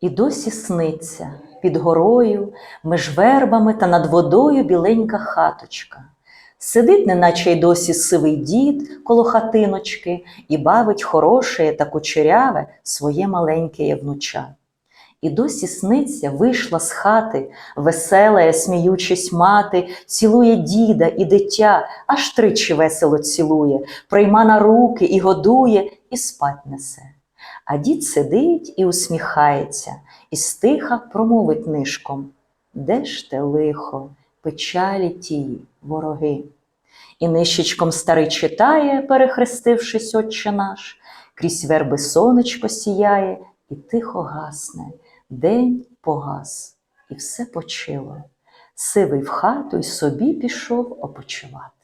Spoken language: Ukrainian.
І досі сниться під горою, меж вербами та над водою біленька хаточка. Сидить, неначе й досі сивий дід коло хатиночки і бавить хороше та кучеряве своє маленьке внуча. І досі сниться, вийшла з хати, весела, сміючись мати, цілує діда і дитя, аж тричі весело цілує, прийма на руки і годує, і спать несе. А дід сидить і усміхається, і стиха промовить нишком Де ж те лихо, печалі тії, вороги? І нищечком старий читає, перехрестившись, отче наш, крізь верби сонечко сіяє, і тихо гасне, день погас, і все почило. Сивий в хату й собі пішов опочивати.